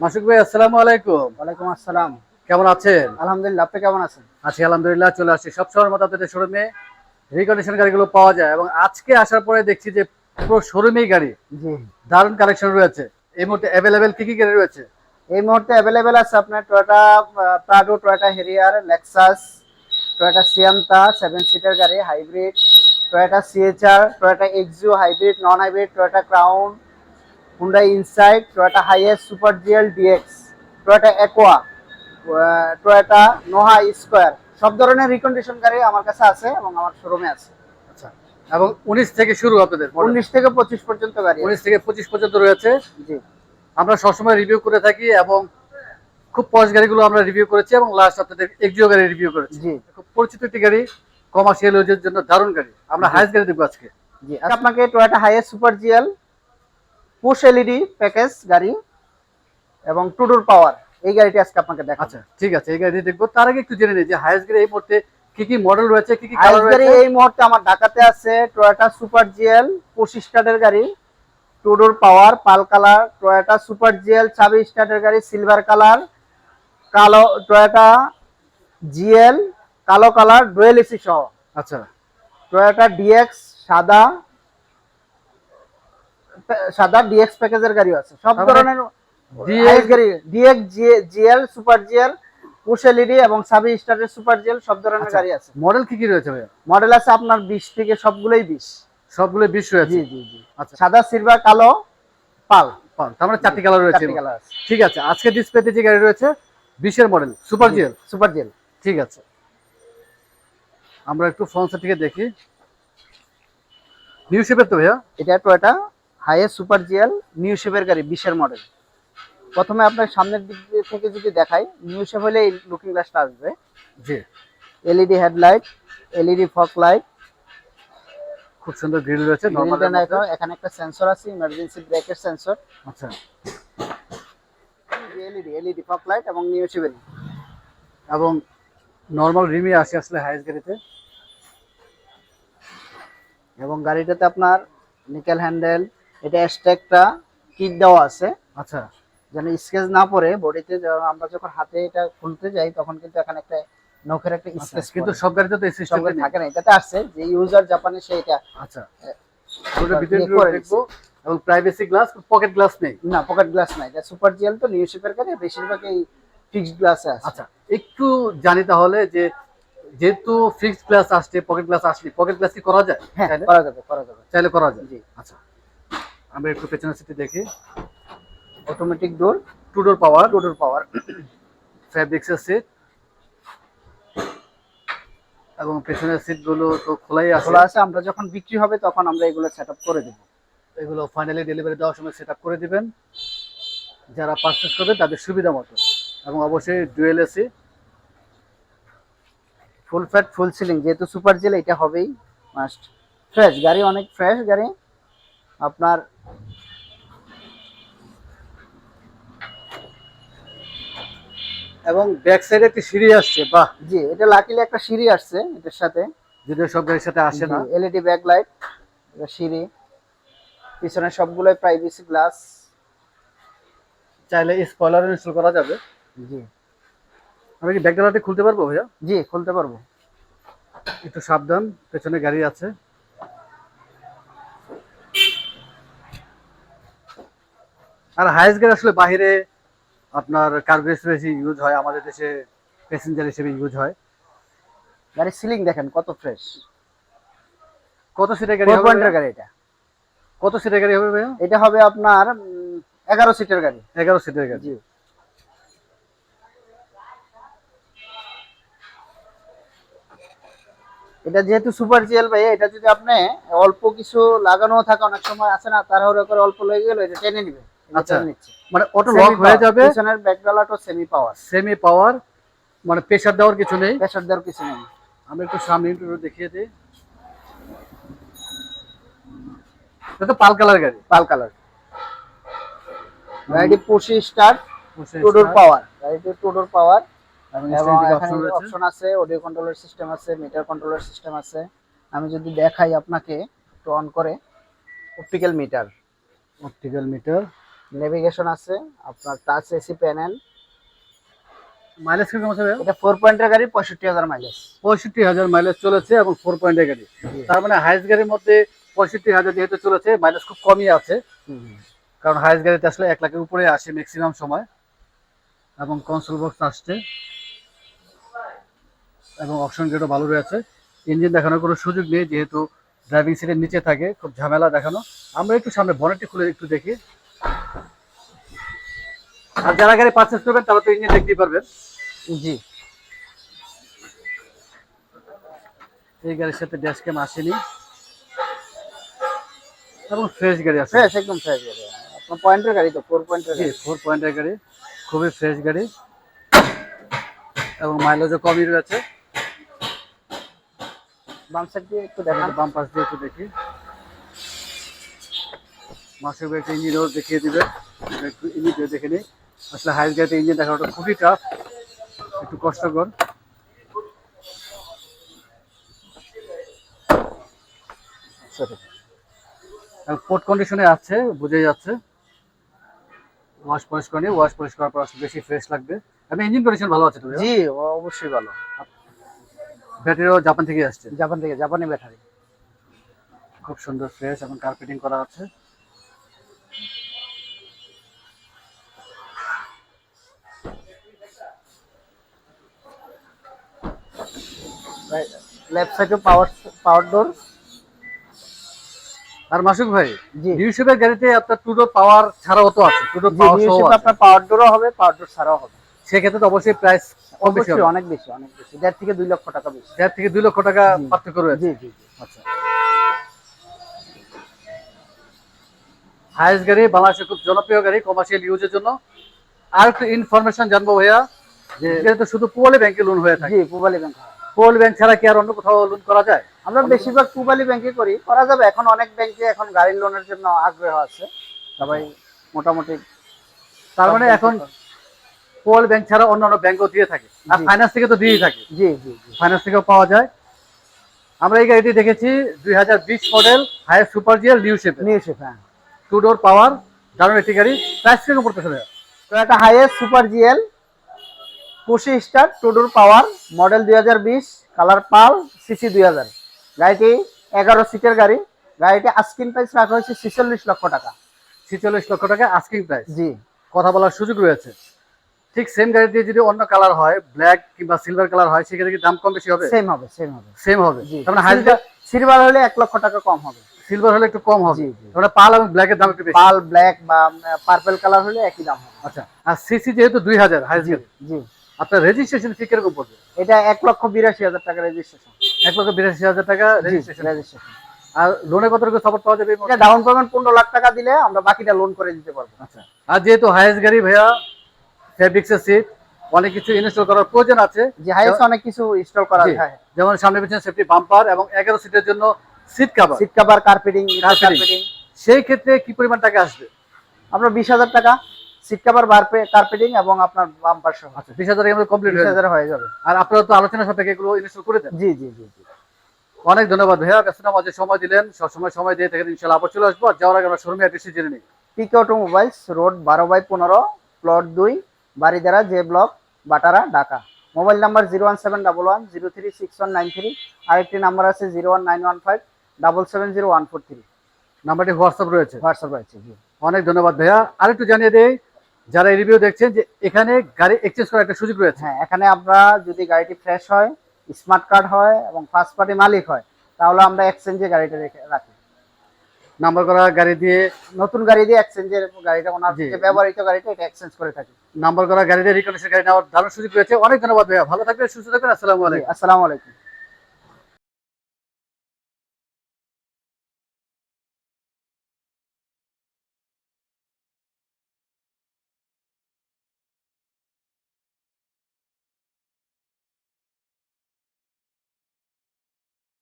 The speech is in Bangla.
মাসুক ভাই আসসালামু আলাইকুম। ওয়ালাইকুম আসসালাম। কেমন আছেন? আলহামদুলিল্লাহ আপনি কেমন আছেন? আছি আলহামদুলিল্লাহ চলে আসছি। সব সময় মতো আপনাদের শোরুমে রিকন্ডিশন গাড়িগুলো পাওয়া যায় এবং আজকে আসার পরে দেখছি যে পুরো শোরুমেই গাড়ি। জি। দারুণ কালেকশন রয়েছে। এই মুহূর্তে অ্যাভেলেবেল কি কি গাড়ি রয়েছে? এই মুহূর্তে অ্যাভেলেবেল আছে আপনার Toyota Prado Toyota Harrier Lexus Toyota Sienta seven seater গাড়ি hybrid Toyota C H R Toyota Axio hybrid non hybrid Toyota Crown Hyundai Insight Toyota Hiace super GL DX Toyota Aqua Toyota Noah Esquire সব ধরনের রিকন্ডিশন গাড়ি আমার কাছে আছে এবং আমার শোরুমে আছে। আচ্ছা এবং উনিশ থেকে শুরু আপনাদের উনিশ থেকে পঁচিশ পর্যন্ত গাড়ি উনিশ থেকে পঁচিশ পর্যন্ত রয়েছে? জি। আমরা সবসময় রিভিউ করে থাকি এবং খুব পশ গাড়িগুলো আমরা রিভিউ করেছি এবং লাস্ট আপনাদের এক্সিও গাড়ি রিভিউ করেছি। জি। খুব পরিচিত একটি গাড়ি কমার্শিয়াল ইউজের জন্য দারুণ গাড়ি। আমরা হাইস্ট গাড়ি দেখব আজকে। জি আপনাকে Toyota Hiace super GL push LED package গাড়ি এবং টুডুর পাওয়ার এই গাড়িটি আজকে আপনাকে দেখাচ্ছি আচ্ছা ঠিক আছে এই গাড়ি দেখব। তার আগে একটু জেনে নিই যে হাইস্ট গাড়ি এই মুহূর্তে কি কি মডেল রয়েছে কি কি কালার রয়েছে? এই মুহূর্তে আমার ঢাকাতে আছে টয়োটা সুপার জিএল পঁচিশ স্টার্টের গাড়ি টুডুর পাওয়ার পাল কালার টয়োটা সুপার জিএল ছাব্বিশ স্টার্টের গাড়ি সিলভার কালার কালো টয়োটা জিএল কালো কালার ডুয়েল এসি সহ। আচ্ছা। টয়োটা ডিএক্স সাদা সাদা ডিএক্স প্যাকেজের গাড়ি আছে। সব ধরনের হাইয়েস্ট গাড়ি DX GL super GL push LED এবং সাবি স্টারের সুপার জিএল সব ধরনের আচ্ছা। গাড়ি আছে। মডেল কি কি রয়েছে ভাইয়া? মডেল আছে আপনার বিশ থেকে সবগুলোই বিশ। সবগুলো বিশ রয়েছে? জি জি জি। আচ্ছা। সাদা সিলভার কালো পাল। পান। তার মানে চারটি কালার রয়েছে ঠিক আছে আজকে ডিসপ্লেতে যে গাড়ি রয়েছে বিশের model super GL super GL ঠিক আছে। আমরা একটু ফ্রন্ট থেকে দেখি। নিউ শেপের তো ভাইয়া? এটা Toyota Hiace super GL new শেপের গাড়ি বিশের মডেল প্রথমে আপনার সামনের দিক থেকে যদি দেখাই নিউ শেপ হলে এই লুকিং গ্লাসটা আসবে। জি। LED headlight LED fog light খুব সুন্দর গ্রিল রয়েছে নরমাল এখানে একটা সেন্সর আছে ইমার্জেন্সি ব্রেকের সেন্সর আচ্ছা। এলইডি এলইডি ফক লাইট এবং নিউ শেপের এবং নরমাল রিমি আসে আসলে হাইস গাড়িতে। এবং গাড়িটাতে আপনার নিকেল হ্যান্ডেল এটা স্ট্যাকটা কিট দেওয়া আছে। আচ্ছা। যেন স্কেচ না পড়ে বডিতে আমরা যখন হাতে এটা খুলতে যাই তখন কিন্তু এখানে একটা নখের একটা আচ্ছা, স্কেচ কিন্তু সব গাড়িতে তো সিস্টেম সঙ্গে থাকে না এটাতে আসছে যে ইউজার জাপানে সেইটা আচ্ছা। ওটা ভিতরে ইয়ে দেখব এবং প্রাইভেসি গ্লাস পকেট গ্লাস নেই। না পকেট গ্লাস নাই এটা সুপার জিএল তো নিউ শেপের গাড়ি বেশিরভাগ এই ফিক্সড গ্লাস আছে। আচ্ছা একটু জানি তাহলে যে যেহেতু ফিক্সড গ্লাস আসছে পকেট গ্লাস আসছে পকেট গ্লাস কি করা যায়? হ্যাঁ করা যাবে করা যাবে। চাইলে করা যায়। জি। আচ্ছা। আমরা একটু পেছনের সিটে দেখি। Automatic door two door power two door power ফ্যাব্রিক্সের seat এবং পেছনের সিটগুলো তো খোলাই খোলা আছে আমরা যখন বিক্রি হবে তখন আমরা এগুলো সেটআপ করে দেব। এগুলো ফাইনালি ডেলিভারি দেওয়ার সময় সেট করে দিবেন। যারা পারচেস করবে তাদের সুবিধা মতো। এবং অবশ্যই dual AC full flat full ceiling যেহেতু সুপার জেল এটা হবেই মাস্ট ফ্রেশ গাড়ি অনেক ফ্রেশ গাড়ি আপনার এবং ব্যাক সাইডে একটি সিঁড়ি আসছে বাহ। জি এটা লাকিলে একটা সিঁড়ি আসছে এটার সাথে। যদিও সব গাড়ির সাথে আসে না। এলইডি ব্যাক লাইট এটা সিঁড়ি। পিছনে সবগুলোই প্রাইভেসি গ্লাস চাইলে স্পয়লার ইনস্টল করা যাবে। জি। আমি কি ব্যাকডালাটি খুলতে পারব ভাইয়া? জি খুলতে পারব। একটু সাবধান পেছনে গাড়ি আছে। আর হায়েস্ট গাড়ি আসলে বাহিরে আপনার কার্গো বেশি ইউজ হয়? আমাদের দেশে প্যাসেঞ্জার হিসেবে ইউজ হয়। গাড়ির সিলিং দেখেন কত ফ্রেশ কত সিটের গাড়ি হবে গাড়ি এটা। কত সিটের গাড়ি হবে ভাইয়া? এটা হবে আপনার এগারো সিটের গাড়ি। এগারো সিটের গাড়ি। জি। এটা যেহেতু সুপার জিএল ভাই এটা যদি আপনি অল্প কিছু লাগানো থাকে অনেক সময় আছে না তাড়াহুড়ো করে অল্প লেগে গেল এটা টেনে নিবে। আচ্ছা। মানে অটো লক হয়ে যাবে। পিছনের ব্যাকডালাটো সেমি পাওয়ার সেমি পাওয়ার মানে প্রেসার দেওয়ার কিছু নেই। প্রেসার দেওয়ার কিছু নেই। আমি একটু সামনে একটু দেখিয়ে দিই। এটা তো পাল কালার গাড়ি। পাল কালার গাড়িটি পুশি স্টার্ট টুডোর পাওয়ার গাড়িটি two door power option option আছে অডিও কন্ট্রোলার সিস্টেম আছে মিটার কন্ট্রোলার সিস্টেম আছে। আমি যদি দেখাই আপনাকে একটু অন করে optical meter optical meter navigation আছে আপনার টাচ এসি প্যানেল মাইলেজ কীরকম আছে এটা ফোর পয়েন্টের গাড়ি পঁয়ষট্টি হাজার মাইলেজ পঁয়ষট্টি হাজার মাইলেজ চলেছে এবং ফোর পয়েন্টের গাড়ি। তার মানে হাইস গাড়ির মধ্যে পঁয়ষট্টি হাজার যেহেতু চলেছে মাইলেজ খুব কমই আছে। কারণ হাইস গাড়িতে আসলে এক লাখের উপরে আসে ম্যাক্সিমাম সময়। এবং কনসোল বক্স আসছে। এবং অপশন গেটও ভালো রয়েছে। ইঞ্জিন দেখানোর কোনো সুযোগ নেই যেহেতু ড্রাইভিং সিটের নিচে থাকে খুব ঝামেলা দেখানো। আমরা একটু সামনে বনেটটি খুলে একটু দেখি। আর যারা গাড়ি পারচেস করবেন তারা তো ইঞ্জিন দেখতেই পারবেন। জি। এই গাড়ির সাথে ড্যাশ ক্যাম আসেনি। এবং ফ্রেশ গাড়ি আছে। ফ্রেশ একদম ফ্রেশ গাড়ি। আপনার পয়েন্টের গাড়ি তো ফোর পয়েন্টের জি গাড়ি। ফোর পয়েন্টের গাড়ি খুবই ফ্রেশ গাড়ি। এবং মাইলেজও কমই রয়েছে। বাম সাইড দিয়ে একটু দেখান। বাম পাশ দিয়ে একটু দেখি। মাসের একটা ইঞ্জিনও দেখিয়ে দিবে। একটু ইঞ্জিন দেখে নিই। আসলে হাইস গাড়িতে ইঞ্জিন দেখাটা খুবই টাফ একটু কষ্টকর। পোর্ট কন্ডিশনে আছে বুঝে যাচ্ছে। ওয়াশ পলিশ করে ওয়াশ পলিশ করার পর বেশি ফ্রেশ লাগবে। এবং ইঞ্জিন কন্ডিশন ভালো আছে তো জি অবশ্যই ভালো। ব্যাটারিও জাপান থেকে আসছে? জাপান থেকে জাপানি ব্যাটারি খুব সুন্দর ফ্রেশ এবং কার্পেটিং করা আছে। লেফট সাইডে পাওয়ার পাওয়ার ডোর আর মাসুক ভাই জি। গাড়িতে আপনার টুডো পাওয়ার ছাড়াও তো আছে টুডো পাওয়ার সহ আপনার পাওয়ার ডোরও হবে পাওয়ার ডোর ছাড়াও হবে। সেক্ষেত্রে তো অবশ্যই প্রাইস অবশ্যই অনেক বেশি অনেক বেশি। দেড় থেকে দুই লক্ষ টাকা বেশি। দেড় থেকে দুই লক্ষ টাকা পার্থক্য রয়েছে। জি জি জি। আচ্ছা। হাইস গাড়ি খুব জনপ্রিয় গাড়ি কমার্শিয়াল ইউজের জন্য। আর একটু ইনফরমেশন জানব ভাইয়া যে এটা তো শুধু পুয়ালি ব্যাংকে লোন হয়ে থাকে। জি পুবালি ব্যাংক পুয়ালি ব্যাংক ছাড়া কি আর অন্য কোথাও লোন করা যায়? আমরা বেশিরভাগ পুবালি ব্যাংকে করি। করা যাবে। এখন অনেক ব্যাংকে এখন গাড়ির লোনের জন্য আগ্রহ আছে। সবাই মোটামুটি তার মানে এখন পুয়ালি ব্যাংক ছাড়া অন্য অন্য ব্যাংকও দিয়ে থাকে। আর ফাইন্যান্স থেকে তো দিয়েই থাকে। জি জি ফাইন্যান্স থেকেও পাওয়া যায়। আমরা এই গাড়িটি দেখেছি দুই হাজার বিশ model higher super GL new শেপে নিউ শেপ হ্যাঁ। টু ডোর পাওয়ার দারুণ একটি গাড়ি। প্রাইস কীরকম পড়তেছে একটা highest super GL Kosi star two door power model দুই হাজার বিশ কালার পাল সিসি দুই হাজার। গাড়িটি এগারো সিটের গাড়ি। গাড়িটি আস্কিন প্রাইস রাখা হয়েছে ছেচল্লিশ লক্ষ টাকা। ছিচল্লিশ লক্ষ টাকা আস্কিং প্রাইস জি। কথা বলার সুযোগ রয়েছে। ঠিক সেম গাড়ি দিয়ে যদি অন্য কালার হয় ব্ল্যাক কিংবা সিলভার কালার হয় সেক্ষেত্রে কি দাম কম বেশি হবে? সেম হবে সেম হবে। সেম হবে। তার মানে সিলভার হলে এক লক্ষ টাকা কম হবে। সিলভার হলে একটু কম হবে। তার মানে পাল এবং ব্ল্যাকের দাম একটু বেশি। পাল ব্ল্যাক বা পার্পেল কালার হলে একই দাম হবে। আচ্ছা। আর সিসি যেহেতু দুই হাজার হাইস জি। আপনার রেজিস্ট্রেশন ফি কীরকম পড়বে? এটা এক লক্ষ বিরাশি হাজার টাকা রেজিস্ট্রেশন এক লক্ষ বিরাশি হাজার টাকা রেজিস্ট্রেশন রেজিস্ট্রেশন আর লোনে কত টাকা সাপোর্ট পাওয়া যাবে এটা ডাউন পেমেন্ট পনেরো লাখ টাকা দিলে আমরা বাকিটা লোন করে দিতে পারব। আচ্ছা। আর যেহেতু হাইস গাড়ি ভাইয়া ফেব্রিক্সের সিট অনেক কিছু ইনস্টল করার প্রয়োজন আছে। যে হাইয়েস্ট অনেক কিছু ইনস্টল করা। যায়। যেমন সামনে পিছনে সেফটি বাম্পার এবং এগারো সিটের জন্য seat cover seat cover carpeting carpeting সেই ক্ষেত্রে কি পরিমাণ টাকা আসবে? আপনার বিশ হাজার টাকা। সিট কভার কার্পেটিং এবং আপনার বাম্পার সহ। আচ্ছা বিশ হাজার টাকা কমপ্লিট হয়ে যাবে। হয়ে আর আপনারা তো আলোচনা সাপেক্ষে এগুলো ইনস্টল করে দেন। জি জি জি অনেক ধন্যবাদ ভাইয়া। মাঝে সময় দিলেন। সবসময় সময় দিয়ে থাকেন ইনশাল্লাহ আবার চলে আসব। আর যাওয়ার আগে আমরা শোরুমে জেনে নিই। পিকে অটোমোবাইলস রোড বারো বাই পনেরো প্লট দুই Baridhara J block Bhatara Dhaka. Mobile number zero one seven double one zero three six one nine three আরেকটি নাম্বার আছে zero one nine one five double seven zero one four three নাম্বারটি হোয়াটসঅ্যাপ রয়েছে। হোয়াটসঅ্যাপ রয়েছে অনেক ধন্যবাদ ভাইয়া। আরেকটু জানিয়ে দেই যারা এই রিভিউ দেখছেন যে এখানে গাড়ি এক্সচেঞ্জ করার একটা সুযোগ রয়েছে। হ্যাঁ এখানে আমরা যদি গাড়িটি ফ্রেশ হয় স্মার্ট কার্ড হয় এবং ফার্স্ট পার্টি মালিক হয় তাহলে আমরা এক্সচেঞ্জে গাড়িটা রেখে রাখি। নাম্বার করা গাড়ি দিয়ে নতুন গাড়ি দিয়ে এক্সচেঞ্জের গাড়িটা ওনার যে ব্যবহৃত গাড়িটা এটা এক্সচেঞ্জ করে থাকি। নাম্বার করা গাড়ি দিয়ে রিকন্ডিশন গাড়ি নেওয়ার দারুণ সুযোগ রয়েছে। অনেক ধন্যবাদ ভাইয়া। ভালো থাকবেন সুস্থ থাকবেন। আসসালামু আলাইকুম। আসসালামু আলাইকুম।